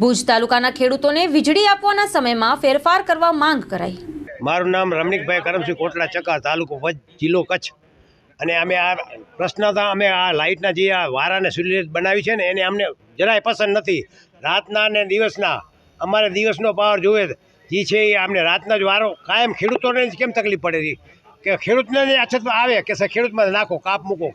ભુજ તાલુકાના ખેડૂતોને વીજળી આપવાના સમયમાં ફેરફાર કરવા માંગ કરાઈ. મારું નામ રમણીકભાઈ કરમસિંહ કોટલા ચકા તાલુકો વજ, જિલ્લો કચ્છ. અને અમે આ પ્રશ્ન હતા, અમે આ લાઇટના જે આ વારાને સુલિત બનાવી છે ને, એને અમને જરાય પસંદ નથી. રાતના ને દિવસના, અમારે દિવસનો પાવર જોઈએ જે. છે એ અમને રાતના જ વારો, કાયમ ખેડૂતોને જ કેમ તકલીફ પડે છે કે ખેડૂતને અછતમાં આવે કે ખેડૂતમાં નાખો, કાપ મૂકો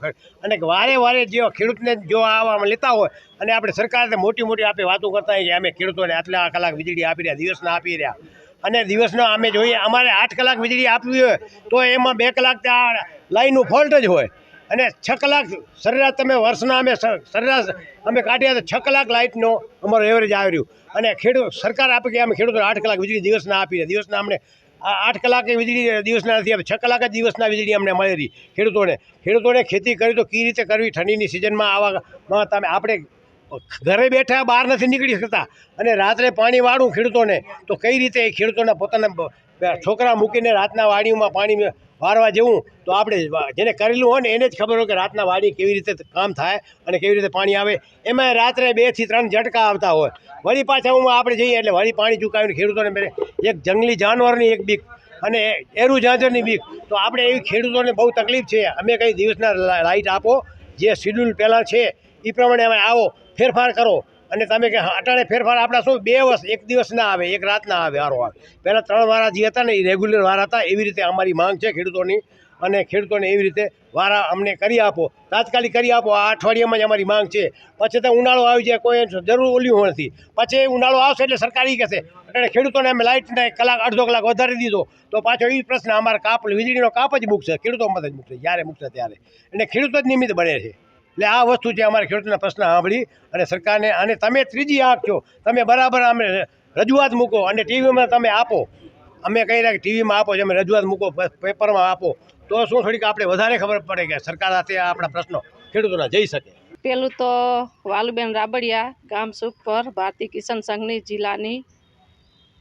અને વારે વારે જે ખેડૂતને જો આવામાં લેતા હોય અને આપણે સરકારને મોટી મોટી આપી વાતો કરતા કે અમે ખેડૂતોને આટલા કલાક વીજળી આપી રહ્યા, દિવસના આપી રહ્યા. અને દિવસના અમે જોઈએ, અમારે આઠ કલાક વીજળી આપવી હોય તો એમાં બે કલાક ત્યાં લાઈનનું ફોલ્ટ જ હોય. અને છ કલાક સરેરાશ તમે વર્ષના અમે સરેરાશ અમે કાઢ્યા તો છ કલાક લાઇટનો અમારો એવરેજ આવી રહ્યું. અને ખેડૂત, સરકાર આપે કે અમે ખેડૂતોને આઠ કલાક વીજળી દિવસના આપી દિવસના અમને આઠ કલાકે વીજળી દિવસના નથી છ કલાક જ દિવસના વીજળી અમને મળી રહી ખેડૂતોને. ખેડૂતોને ખેતી કરી તો કઈ રીતે કરવી? ઠંડીની સિઝનમાં આવા તમે આપણે ઘરે બેઠા બહાર નથી નીકળી શકતા. અને રાત્રે પાણી વાળું ખેડૂતોને તો કઈ રીતે એ ખેડૂતોના પોતાના છોકરા મૂકીને રાતના વાડીઓમાં પાણી વારવા જેવું, તો આપણે જેને કરેલું હોય ને એને જ ખબર હોય કે રાતના વાડી કેવી રીતે કામ થાય અને કેવી રીતે પાણી આવે. એમાં રાત્રે બેથી ત્રણ ઝટકા આવતા હોય. વળી પાછા હું આપણે જઈએ એટલે વળી પાણી ચૂકાવીને ખેડૂતોને મેં એક જંગલી જાનવરની એક બીક અને એરું ઝાંઝરની બીક. તો આપણે એવી ખેડૂતોને બહુ તકલીફ છે. અમે કંઈ દિવસના લાઇટ આપો, જે શિડ્યુલ પહેલાં છે એ પ્રમાણે અમે આવો, ફેરફાર કરો. અને તમે કે અટાણે ફેરફાર આપણા શું? બે વર્ષ, એક દિવસ ના આવે, એક રાત ના આવે વારો આવે પહેલાં ત્રણ વારા જે હતા ને, એ રેગ્યુલર વારા હતા, એવી રીતે અમારી માંગ છે ખેડૂતોની. અને ખેડૂતોને એવી રીતે વારા અમને કરી આપો. તાત્કાલિક કરી આપો. આ અઠવાડિયામાં જ અમારી માંગ છે. પછી તો ઉનાળો આવી જાય, કોઈ જરૂર ઓલ્યું નથી. પછી ઉનાળો આવશે એટલે સરકાર ઈ કહેશે એટલે ખેડૂતોને અમે લાઇટને કલાક, અડધો કલાક વધારી દીધો. તો પાછો એ પ્રશ્ન અમારે કાપ, વીજળીનો કાપ જ મૂકશે, ખેડૂતો મત જ મૂકશે, જ્યારે મૂકશે ત્યારે. એટલે ખેડૂતો જ નિમિત્ત બને છે. એટલે આ વસ્તુ છે અમારે ખેડૂતોના પ્રશ્ન સાંભળી અને સરકારને અને તમે ત્રીજી આંખ છો. તમે બરાબર અમે રજૂઆત મૂકો અને ટીવીમાં તમે આપો. અમે કહી રહ્યા કે ટીવીમાં આપો તમે રજૂઆત મૂકો પેપરમાં આપો. તો શું થોડીક આપણે વધારે ખબર પડે કે સરકાર સાથે આપણા પ્રશ્નો ખેડૂતોના જઈ શકે. પેલું તો વાલુબેન રાબડિયા, ગામ સુખપર ભારતીય કિસાન સંઘની જિલ્લાની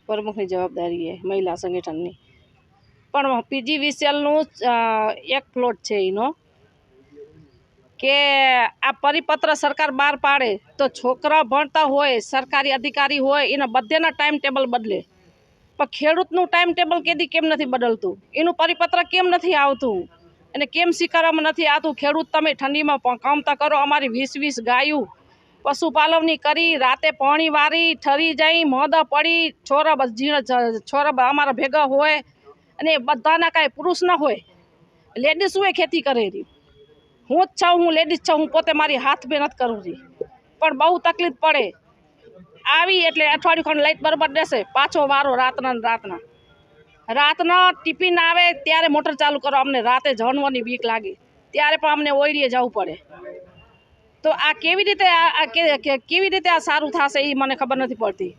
પ્રમુખની જવાબદારી છે મહિલા સંગઠનની. પણ પીજી વિસેલનું એક પ્લોટ છે એનો. કે આ પરિપત્ર સરકાર બહાર પાડે તો છોકરા ભણતા હોય, સરકારી અધિકારી હોય, એના બધેના ટાઈમ ટેબલ બદલે. પણ ખેડૂતનું ટાઈમ ટેબલ કેદી કેમ નથી બદલતું? એનું પરિપત્ર કેમ નથી આવતું? અને કેમ સ્વીકારવામાં નથી આવતું? ખેડૂત તમે ઠંડીમાં કામતા કરો, અમારી વીસ વીસ ગાયું પશુપાલનની કરી, રાતે પાણી વારી, ઠરી જઈ મોદા પડી, છોરા છોરા અમારા ભેગા હોય, અને બધાના કાંઈ પુરુષ ન હોય. લેડીઝ હોય ખેતી કરે રહી હું જ છું, હું લેડીઝ છું, હું પોતે મારી હાથ મહેનત કરું છું પણ બહુ તકલીફ પડે. આવી એટલે અઠવાડિયું ખંડ લાઈટ બરાબર દેશે, પાછો વારો રાતના રાતના. રાતના ટિફિન આવે ત્યારે મોટર ચાલુ કરો, અમને રાતે જણવાની બીક લાગે. ત્યારે પણ અમને ઓઈડીએ જવું પડે. તો આ કેવી રીતે આ કેવી રીતે આ સારું થશે એ મને ખબર નથી પડતી.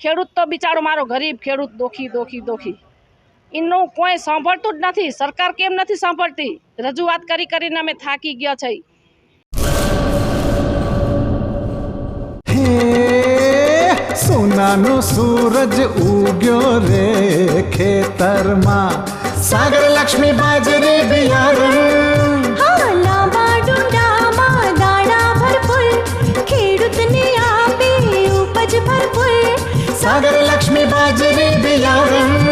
ખેડૂત તો બિચારો મારો ગરીબ, ખેડૂત દોખી દોખી દોખી. એનું કોઈ સાંભળતું જ નથી. સરકાર કેમ નથી સાંભળતી? રજૂઆત કરી કરીને અમે થાકી ગયા છે. હે સોનાનો સૂરજ ઉગ્યો રે ખેતરમાં. સાગર લક્ષ્મી બાજરી બિયારણ. હા લાંબા ડુંડામાં દાણા ભરપૂર ખેડૂતને આપે ઉપજ ભરપૂર. સાગર લક્ષ્મી બાજરી બિયારણ.